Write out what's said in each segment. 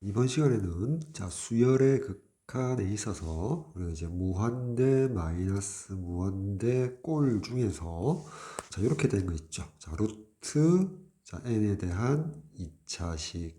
이번 시간에는 자 수열의 극한에 있어서 우리가 이제 무한 대 마이너스 무한 대 꼴 중에서 자 이렇게 된 거 있죠. 자 루트 자 n에 대한 2차식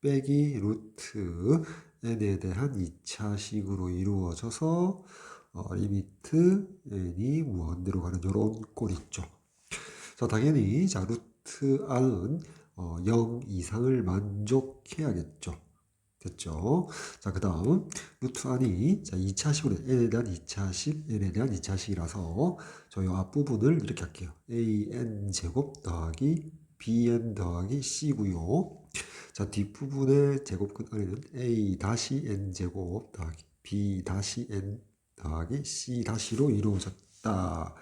빼기 루트 n에 대한 2차식으로 이루어져서 어, 리미트 n이 무한대로 가는 이런 꼴 있죠. 자 당연히 자 루트 r은 어, 0 이상을 만족해야겠죠. 됐죠? 자, 그 다음, 루트 안이, 자, 2차식으로, n에 대한 2차식, n에 대한 2차식이라서, 저희 앞부분을 이렇게 할게요. an 제곱 더하기 bn 더하기 c고요 자, 뒷부분의 제곱근 안에는 a 다시 n 제곱 더하기 b 다시 n 더하기 c 다시로 이루어졌다. 자,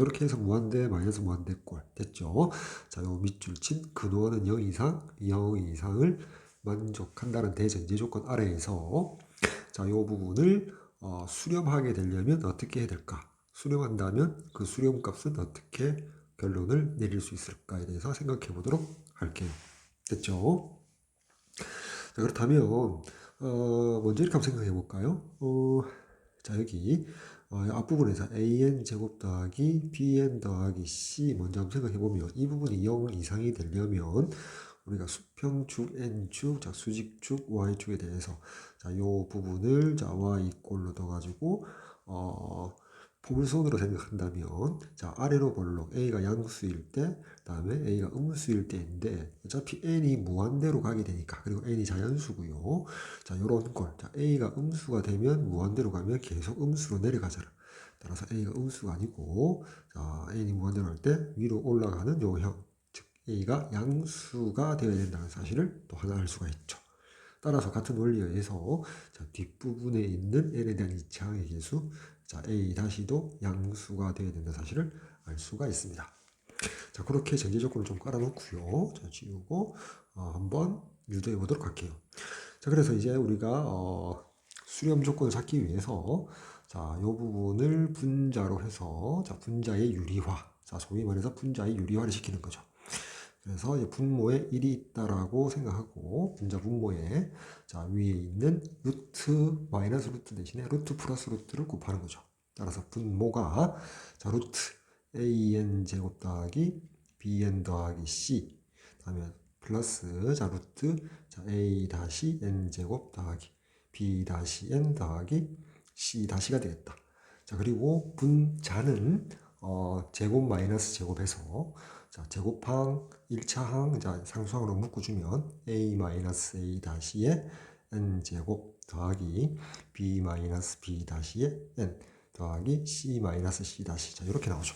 이렇게 해서 무한대 마이너스 무한대 꼴 됐죠? 자, 요 밑줄 친 근원은 0 이상, 0 이상을 만족한다는 대전제 조건 아래에서 자, 이 부분을 어, 수렴하게 되려면 어떻게 해야 될까? 수렴한다면 그 수렴 값은 어떻게 결론을 내릴 수 있을까에 대해서 생각해 보도록 할게요. 됐죠? 자, 그렇다면 어, 먼저 이렇게 한번 생각해 볼까요? 어, 자, 여기 어, 앞부분에서 an 제곱 더하기 bn 더하기 c 먼저 한번 생각해 보면 이 부분이 0 이상이 되려면 우리가 수평축 n축, 자 수직축 y축에 대해서 자요 부분을 자 y 꼴로 둬 가지고 어 포물선으로 생각한다면 자 아래로 볼록 a가 양수일 때 다음에 a가 음수일 때인데 어차피 n이 무한대로 가게 되니까. 그리고 n이 자연수고요. 자 요런 꼴자 a가 음수가 되면 무한대로 가면 계속 음수로 내려가잖아. 따라서 a가 음수가 아니고 자 n이 무한대로 할 때 위로 올라가는 요형 A가 양수가 되어야 된다는 사실을 또 하나 알 수가 있죠. 따라서 같은 원리에 의해서 자, 뒷부분에 있는 N에 대한 이차항의 개수 자, A 다시도 양수가 되어야 된다는 사실을 알 수가 있습니다. 자 그렇게 전제 조건을 좀 깔아놓고요. 자 지우고 어, 한번 유도해 보도록 할게요. 자 그래서 이제 우리가 어, 수렴 조건을 찾기 위해서 자, 이 부분을 분자로 해서 자, 분자의 유리화. 자, 소위 말해서 분자의 유리화를 시키는 거죠. 그래서 분모에 1이 있다라고 생각하고 분자 분모에 자 위에 있는 루트 마이너스 루트 대신에 루트 플러스 루트를 곱하는 거죠. 따라서 분모가 자 루트 an 제곱 더하기 bn 더하기 c 다음에 플러스 자 루트 자 a 다시 n 제곱 더하기 b 다시 n 더하기 c 다시가 되겠다. 자 그리고 분자는 어, 제곱 마이너스 제곱해서 자, 제곱항 1차 항 자, 상수항으로 묶어주면 a 마이너스 a 다시에 n 제곱 더하기 b 마이너스 b 다시에 n 더하기 c 마이너스 c 다시 자 이렇게 나오죠.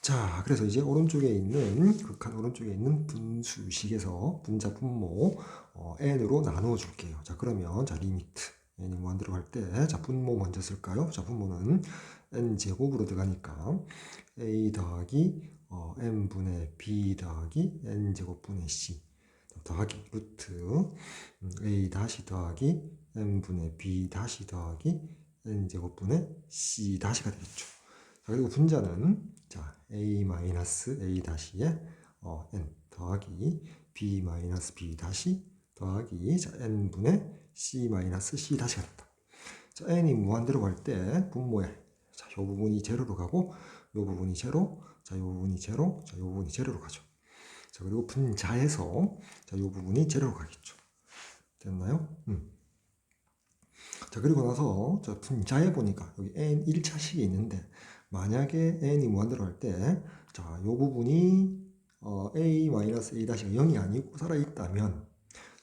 자, 그래서 이제 오른쪽에 있는 극한 오른쪽에 있는 분수식에서 분자 분모 어, n으로 나누어 줄게요. 자, 그러면 자 리미트 n이 무한 들어갈 때, 자 분모 먼저 쓸까요? 자 분모는 n 제곱으로 들어가니까 a 더하기 어, n분의 b 더하기 n제곱분의 c 더하기 루트 음, a 다시 더하기 n분의 b 다시 더하기 n제곱분의 c 다시가 되겠죠. 자, 그리고 분자는 자 a 마이너스 a 다시에 어, n 더하기 b 마이너스 b 다시 더하기 자 n분의 c 마이너스 c 다시가 된다. 자 n이 무한대로 갈 때 분모에 자, 이 부분이 제로로 가고 이 부분이 제로 자, 이 부분이 제로, 자, 이 부분이 제로로 가죠. 자, 그리고 분자에서 자, 이 부분이 제로로 가겠죠. 됐나요? 음. 자, 그리고 나서 자, 분자에 보니까 여기 n 1차식이 있는데 만약에 n이 무한대로 할 때 자, 이 부분이 어, a-a-가 0이 아니고 살아있다면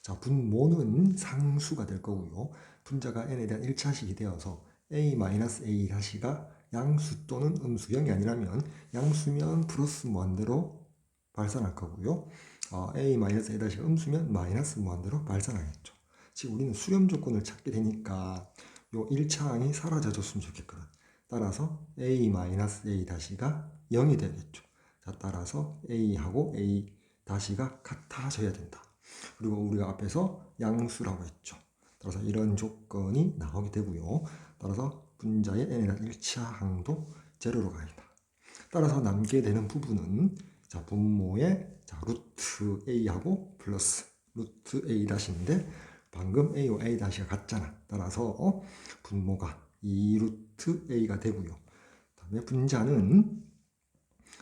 자, 분모는 상수가 될 거고요. 분자가 n에 대한 1차식이 되어서 a-a-가 양수 또는 음수 0이 아니라면 양수면 플러스 무한대로 발산할 거고요. 어, a-a-가 음수면 마이너스 무한대로 발산하겠죠. 즉 우리는 수렴 조건을 찾게 되니까 요 1차항이 사라져 줬으면 좋겠거든. 따라서 a-a-가 0이 되겠죠. 자, 따라서 a하고 a 다시가 같아져야 된다. 그리고 우리가 앞에서 양수라고 했죠. 따라서 이런 조건이 나오게 되고요. 따라서 분자의 n이라는 1차 항도 제로로 가니다. 따라서 남게 되는 부분은 자 분모의 자 루트 a하고 플러스 루트 A 다시인데 방금 A와 A 다시가 같잖아. 따라서 어? 분모가 2 루트 A가 되고요. 다음에 분자는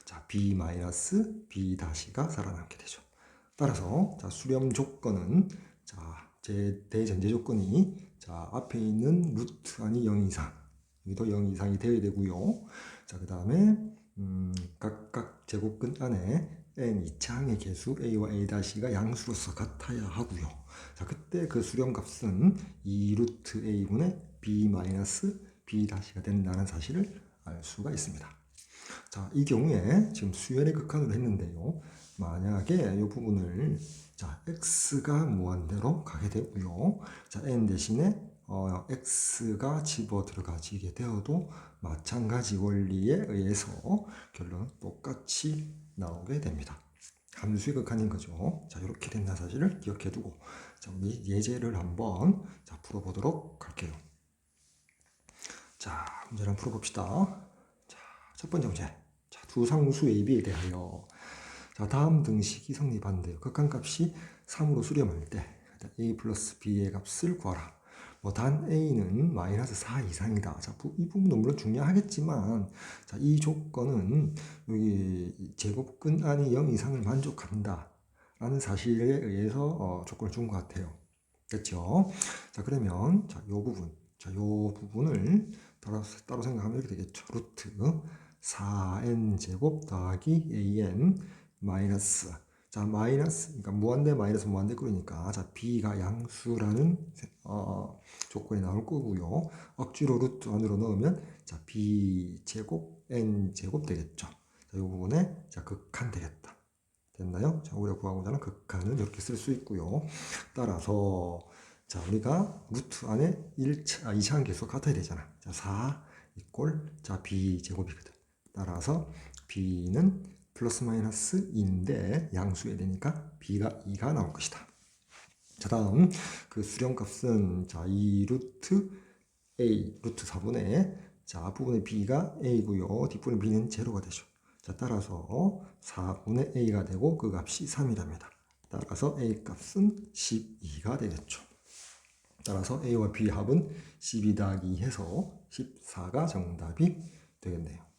자 B 마이너스 B 다시가 살아남게 되죠. 따라서 자 수렴 조건은 자 제 대전제 조건이 자 앞에 있는 루트 안이 0 이상 여기도 0 이상이 되어야 되고요. 자 그 다음에 음, 각각 제곱근 안에 n 이차항의 개수 a와 a 다시가 양수로서 같아야 하고요. 자 그때 그 수렴값은 2 루트 a분의 b 마이너스 b 다시가 된다는 사실을 알 수가 있습니다. 자, 이 경우에 지금 수열의 극한으로 했는데요. 만약에 이 부분을 자, x가 무한대로 가게 되고요. 자, n 대신에 어, x가 집어 들어가지게 되어도 마찬가지 원리에 의해서 결론은 똑같이 나오게 됩니다. 함수의 극한인 거죠. 자, 이렇게 된다 사실을 기억해 두고 자, 우리 예제를 한번 자, 풀어보도록 할게요. 자, 문제를 풀어봅시다. 자, 첫 번째 문제. 자, 두 상수 AB에 대하여 자, 다음 등식이 성립한대요. 극한값이 3으로 수렴할 때 A 플러스 B의 값을 구하라. 뭐 단 A는 마이너스 4 이상이다. 자, 부, 이 부분도 물론 중요하겠지만, 자, 이 조건은 여기 제곱근 안이 0 이상을 만족한다. 라는 사실에 의해서 어, 조건을 준 것 같아요. 됐죠? 자, 그러면, 자, 요 부분. 자, 요 부분을 따로, 따로 생각하면 이렇게 되겠죠. 루트 4n 제곱 더하기 an 마이너스 자 마이너스 그러니까 무한대 마이너스 무한대 끓으니까. 자 b가 양수라는 어, 조건이 나올 거고요. 억지로 루트 안으로 넣으면 자 b 제곱 n 제곱 되겠죠. 자 이 부분에 자 극한 되겠다. 됐나요? 자 우리가 구하고자 하는 극한은 이렇게 쓸 수 있고요. 따라서 자 우리가 루트 안에 1차 아, 2차항 계수가 같아야 되잖아. 자 4 이꼴 자 b 제곱이거든. 따라서 b는 플러스 마이너스 2인데 양수해야 되니까 b가 2가 나올 것이다. 자 다음 그 수렴값은 자 2 루트 a 루트 4분의 자 앞부분의 b가 a고요. 뒷부분의 b는 제로가 되죠. 자 따라서 4분의 a가 되고 그 값이 3이랍니다. 따라서 a 값은 12가 되겠죠. 따라서 a와 b 합은 12 더하기 2 해서 14가 정답이 되겠네요.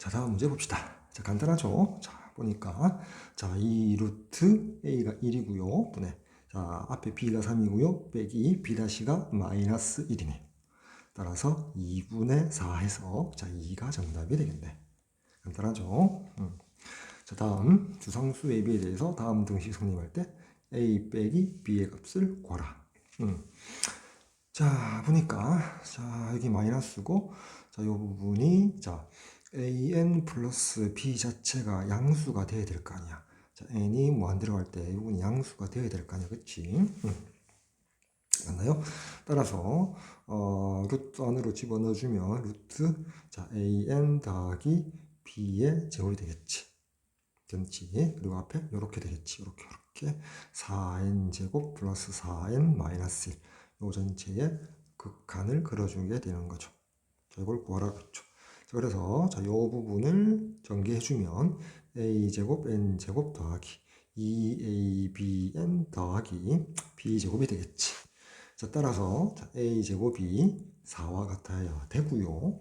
자, 다음 문제 봅시다. 자, 간단하죠? 자, 보니까 자, 이 루트 a가 1이고요. 분의 자, 앞에 b가 3이고요. 빼기 b 다시가 마이너스 1이네. 따라서 2분의 4 해서 자, 2가 정답이 되겠네. 간단하죠? 음. 자, 다음 주상수 ab에 대해서 다음 등식 성립할 때 a 빼기 b의 값을 구하라. 음. 자, 보니까 자, 여기 마이너스고 자, 이 부분이 자, an 플러스 b 자체가 양수가 돼야 될 거 아니야. 자, n이 무한 들어갈 때 이건 양수가 되어야 될 거 아니야. 그치? 응. 맞나요? 따라서 어, 루트 안으로 집어넣어주면 루트 자 an 더하기 b의 제곱이 되겠지. 됐지? 그리고 앞에 이렇게 되겠지. 이렇게 이렇게 4n 제곱 플러스 4n 마이너스 1. 요 전체의 극한을 그려주게 되는 거죠. 자, 이걸 구하라 그랬 죠. 그래서 자, 이 부분을 전개해주면 a제곱 n제곱 더하기 2abn 더하기 b제곱이 되겠지. 자, 따라서 자, a제곱이 4와 같아야 되고요.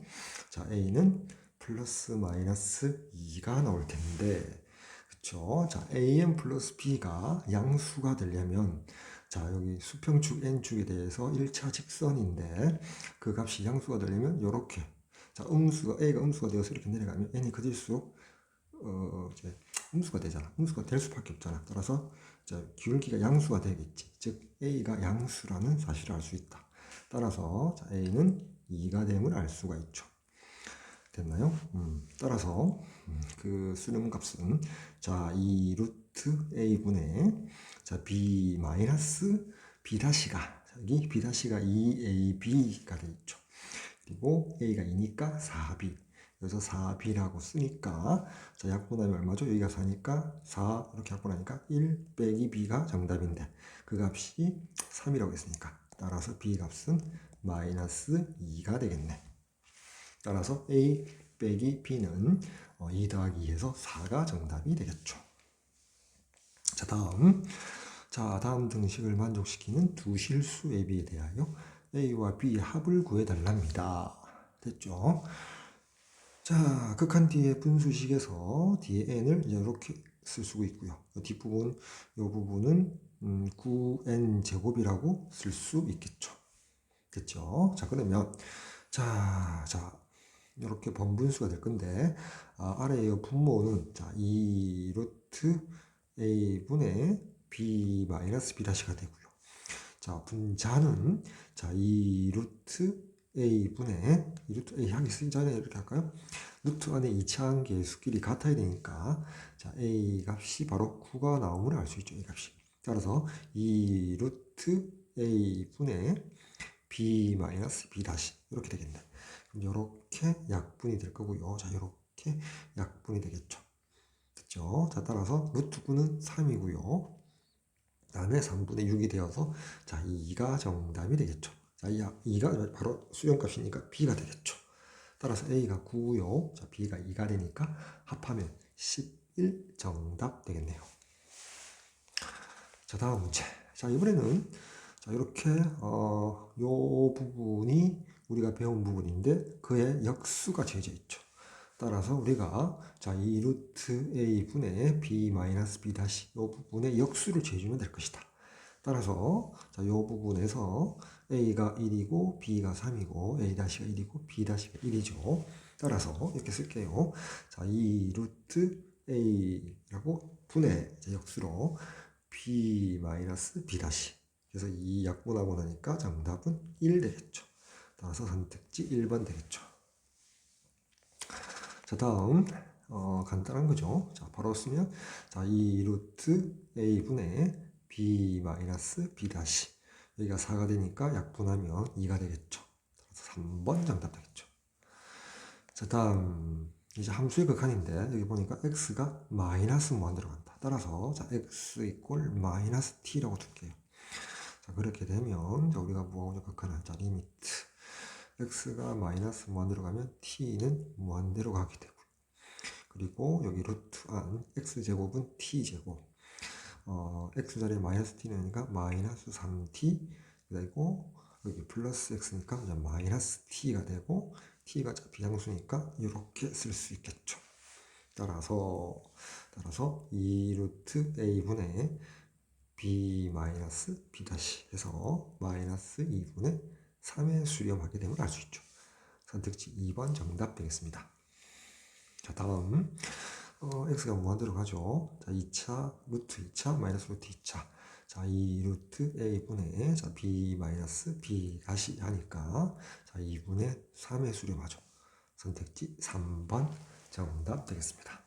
자, a는 플러스 마이너스 2가 나올 텐데 그쵸? 자, an 플러스 b가 양수가 되려면 자, 여기 수평축 n축에 대해서 1차 직선인데 그 값이 양수가 되려면 이렇게 자, 음수가 a가 음수가 되어서 이렇게 내려가면 n이 커질수록 어, 이제 음수가 되잖아. 음수가 될 수밖에 없잖아. 따라서 자, 기울기가 양수가 되겠지. 즉 a가 양수라는 사실을 알 수 있다. 따라서 자, a는 2가 됨을 알 수가 있죠. 됐나요? 음, 따라서 음, 그 수능 값은 자, 이 루트 a분의 자, b 마이너스 b 다시가 여기 b 다시가 2ab가 되죠. 그리고 A가 2니까 4B. 여기서 4B라고 쓰니까 자 약분하면 얼마죠? 여기가 4니까 4 이렇게 약분하니까 1 빼기 B가 정답인데 그 값이 3이라고 했으니까 따라서 B 값은 마이너스 2가 되겠네. 따라서 A 빼기 B는 2 어, 더하기 2에서 4가 정답이 되겠죠. 자, 다음. 자, 다음 등식을 만족시키는 두 실수 AB에 대하여 A와 B의 합을 구해달랍니다. 됐죠? 자, 극한 뒤에 분수식에서 뒤에 n을 이제 이렇게 쓸 수가 있고요. 이 뒷부분, 이 부분은 음, 9n 제곱이라고 쓸 수 있겠죠. 됐죠? 자, 그러면 자, 자, 이렇게 번분수가 될 건데 아, 아래의 분모는 자, 2 루트 a 분의 b 마이너스 b 다시가 되고요. 자, 분자는 자, 2 루트 a 분의 2 루트 a 쓰기 전에 이렇게 할까요? 루트 안에 이차한 개수끼리 같아야 되니까 자, a 값이 바로 9가 나옴을 알수 있죠. 이 값이. 따라서 2 루트 a 분의 b 마이너스 b 다시 이렇게 되겠네. 그럼 이렇게 약분이 될 거고요. 자, 이렇게 약분이 되겠죠. 됐죠? 자, 따라서 루트 9는 3이고요. 다음에 3분의 6이 되어서 자, 2가 정답이 되겠죠. 자, 2가 바로 수렴값이니까 b가 되겠죠. 따라서 a가 9고요. 자, b가 2가 되니까 합하면 11 정답 되겠네요. 자, 다음 문제. 자, 이번에는 자, 이렇게 어, 요 부분이 우리가 배운 부분인데 그의 역수가 재져 있죠. 따라서 우리가 자, 2 루트 a 분의 b 마이너스 b 다시 이 부분의 역수를 재주면 될 것이다. 따라서 자, 이 부분에서 a가 1이고 b가 3이고 a 다시가 1이고 b 다시가 1이죠. 따라서 이렇게 쓸게요. 자, 2 루트 a라고 분의 역수로 b 마이너스 b 다시 그래서 이 약분하고 나니까 정답은 1 되겠죠. 따라서 선택지 1번 되겠죠. 자, 다음 어, 간단한 거죠. 자, 바로 쓰면 자, 2 루트 a 분의 b 마이너스 b 다시 여기가 4가 되니까 약분하면 2가 되겠죠. 따라서 3번 정답 되겠죠. 자, 다음 이제 함수의 극한인데 여기 보니까 x가 마이너스 무한 들어간다. 따라서 자, x 이꼴 마이너스 t라고 둘게요. 자, 그렇게 되면 자, 우리가 무한으로 극한할 자, 리미트 x가 마이너스 무한대로 가면 t는 무한대로 가게 되고 그리고 여기 루트 안 x제곱은 t제곱. 어, x자리에 마이너스 t니까 마이너스 3t 그리고 여기 플러스 x니까 이제 마이너스 t가 되고 t가 비상수니까 이렇게 쓸 수 있겠죠. 따라서 따라서 2 루트 a분의 b 마이너스 b 다시 해서 마이너스 2분의 3에 수렴하게 되면 알 수 있죠. 선택지 2번 정답 되겠습니다. 자, 다음. 어, x가 무한대로 가죠. 자, 2차 루트 2차 마이너스 루트 2차. 자, 2 루트 a분의 자, b 마이너스 b 다시 하니까 자, 2분의 3에 수렴하죠. 선택지 3번 정답 되겠습니다.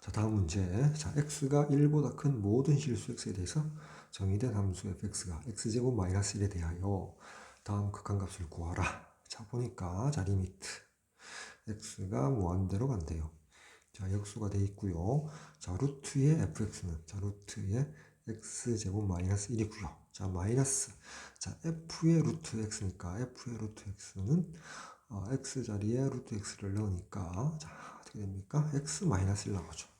자, 다음 문제. 자, x가 1보다 큰 모든 실수 x에 대해서 정의된 함수 fx가 x제곱 마이너스 1에 대하여 다음 극한값을 구하라. 자 보니까 자 리미트 x가 무한대로 간대요. 자 역수가 돼 있고요. 자 루트의 fx는 자 루트의 x제곱 마이너스 1이고요. 자 마이너스 자 f의 루트 x니까 f의 루트 x는 어, x 자리에 루트 x를 넣으니까 자 어떻게 됩니까? x 마이너스 1 나오죠.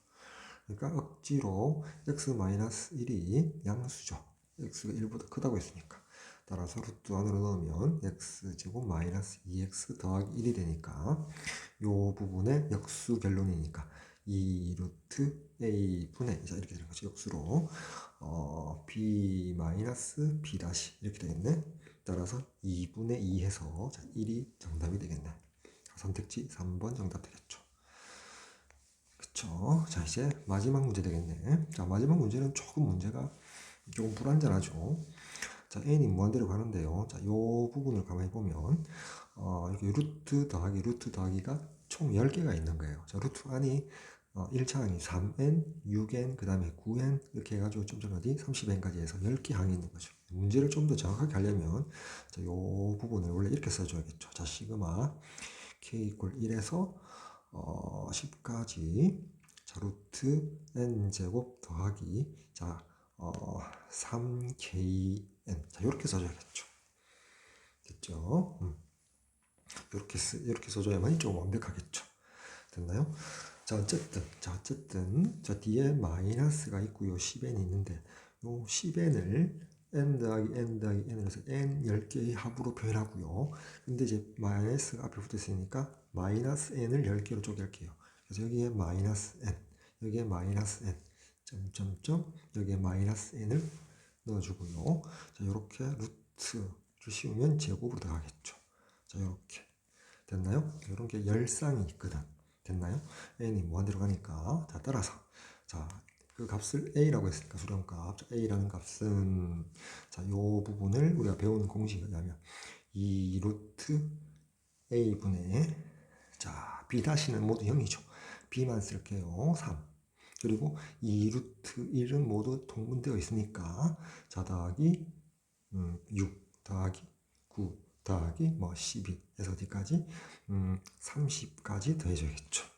그러니까 억지로 x-1이 양수죠. x가 1보다 크다고 했으니까. 따라서 루트 안으로 넣으면 x제곱 마이너스 2x 더하기 1이 되니까 이 부분의 역수 결론이니까 2 루트 a 분의 이렇게 되는 거죠. 역수로 어, b 마이너스 b 다시 이렇게 되겠네. 따라서 2분의 2 해서 1이 정답이 되겠네. 선택지 3번 정답 되겠죠. 그쵸. 자, 이제 마지막 문제 되겠네. 자, 마지막 문제는 조금 문제가 조금 불안전하죠. 자, n이 무한대로 가는데요. 자, 요 부분을 가만히 보면, 어, 이렇게 루트 더하기 루트 더하기가 총 10개가 있는 거예요. 자, 루트 안이 어, 1차 항이 3n, 6n, 그 다음에 9n 이렇게 해가지고 좀 전까지 30n까지 해서 10개 항이 있는 거죠. 문제를 좀 더 정확하게 하려면 자, 요 부분을 원래 이렇게 써줘야겠죠. 자, 시그마 k 이퀄 1에서 어, 10까지 자 루트 n 제곱 더하기 자 어, 3kn 자 이렇게 써줘야겠죠. 됐죠? 음. 이렇게 쓰, 이렇게 써줘야만 좀 완벽하겠죠. 됐나요? 자, 어쨌든, 자, 어쨌든, 자, 뒤에 마이너스가 있고요. 10n이 있는데, 요 10n을 n 더하기 n 더하기 n을 해서 n 10개의 합으로 표현하고요. 근데 이제 마이너스가 앞에 붙어 있으니까 마이너스 n을 10개로 쪼갤게요. 그래서 여기에 마이너스 n, 여기에 마이너스 n, 점점점, 여기에 마이너스 n을 넣어주고요. 자, 이렇게 루트를 씌우면 제곱으로 들어가겠죠. 자, 이렇게. 됐나요? 이런 게 열상이 있거든. 됐나요? n이 무한대로 가니까. 자, 따라서. 자, 그 값을 a라고 했으니까 수렴값. 자, a라는 값은, 자, 요 부분을 우리가 배운 공식에 의하면 2 루트 a분의, 자, b 다시는 모두 0이죠. b만 쓸게요. 3. 그리고 2 루트 1은 모두 통분되어 있으니까, 자, 더하기 음, 6 더하기 9 더하기 뭐 12에서 어디까지? 음, 30까지 더해줘야겠죠.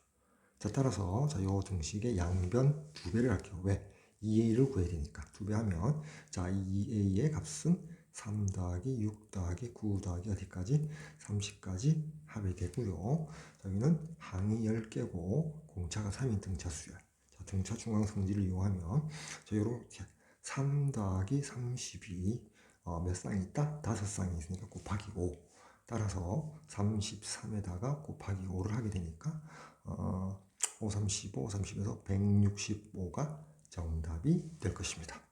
자, 따라서 자, 요 등식의 양변 두 배를 할게요. 왜? 2a를 구해야 되니까. 두 배 하면 자, 2a의 값은 3 더하기 6 더하기 9 더하기 어디까지? 30까지 합이 되고요. 자, 여기는 항이 10개고 공차가 3인 등차 수열. 자, 등차 중앙 성질을 이용하면 자, 요렇게 3 더하기 32 어, 몇 쌍이 있다? 다섯 쌍이 있으니까 곱하기 5. 따라서 33에다가 곱하기 5를 하게 되니까 어, 5, 35, 30에서 165가 정답이 될 것입니다.